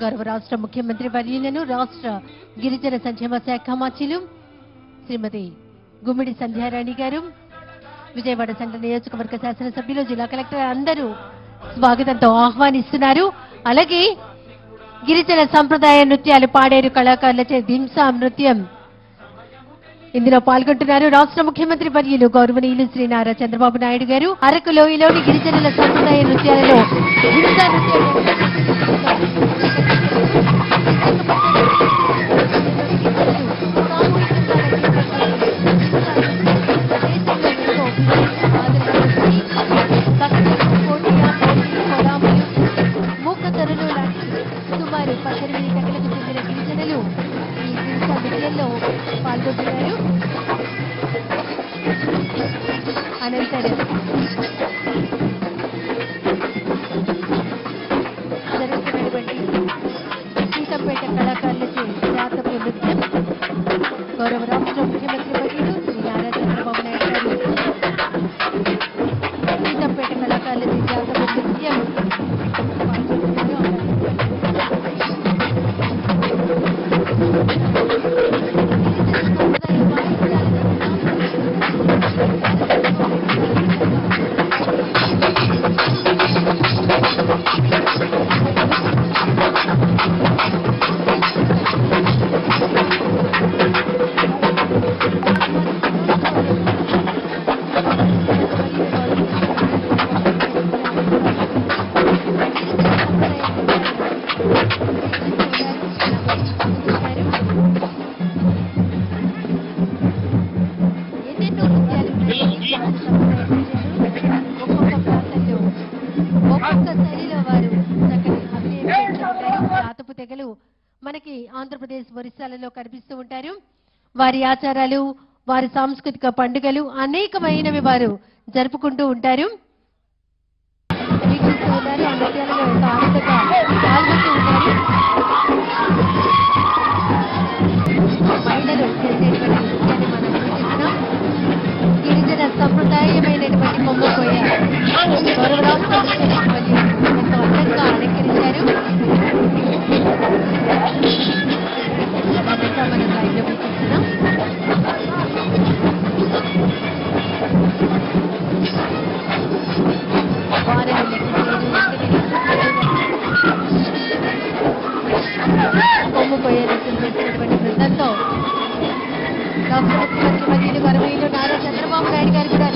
గౌరవ రాష్ట్ర ముఖ్యమంత్రి వర్యులను రాష్ట్ర గిరిజన సంక్షేమ శాఖ మంత్రులు శ్రీమతి గుమ్మిడి సంధ్యారాణి గారు విజయవాడ సెంట్రల్ నియోజకవర్గ శాసనసభ్యులు జిల్లా కలెక్టర్ అందరూ స్వాగతంతో ఆహ్వానిస్తున్నారు. అలాగే గిరిజన సంప్రదాయ నృత్యాలు పాడేరు కళాకారులచే దింసా నృత్యం ఇందులో పాల్గొంటున్నారు రాష్ట్ర ముఖ్యమంత్రి వర్యులు గౌరవనీయులు శ్రీ నారా చంద్రబాబు నాయుడు గారు. అరకు లోయలోని గిరిజనుల సంప్రదాయ నృత్యాలలో హింసా నృత్యం పాల్గొంటున్నారు అనంతరం. జరుగుతున్నటువంటి సీతంపేట కళాకారులకి జాతపు నృత్యం గౌరవ రాష్ట్ర ముఖ్యమంత్రి ఒక్కొక్క శైలిలో వారు తెగలు మనకి ఆంధ్రప్రదేశ్ ఒరిస్సాలలో కనిపిస్తూ ఉంటారు. వారి ఆచారాలు వారి సాంస్కృతిక పండుగలు అనేకమైనవి వారు జరుపుకుంటూ ఉంటారు. వీక్షిస్తూ ఉన్నారు ఆ నృత్యాలలో ఎంతో ఆనందంగా పాల్గొంటూ ఉంటారు. మహిళలు చేసేటువంటి నృత్యాన్ని మనం వీక్షిస్తున్నాం. గిరిజన సంప్రదాయమైనటువంటి గౌరవ రాష్ట్ర ముఖ్యమంత్రి ఎంతో అందంగా అలంకరించారు అదంతా మనం లైవ్లో చేసినటువంటి బృందంతో రాష్ట్ర ముఖ్యమంత్రి వర్యులు వరవీలు నారా చంద్రబాబు నాయుడు గారు కూడా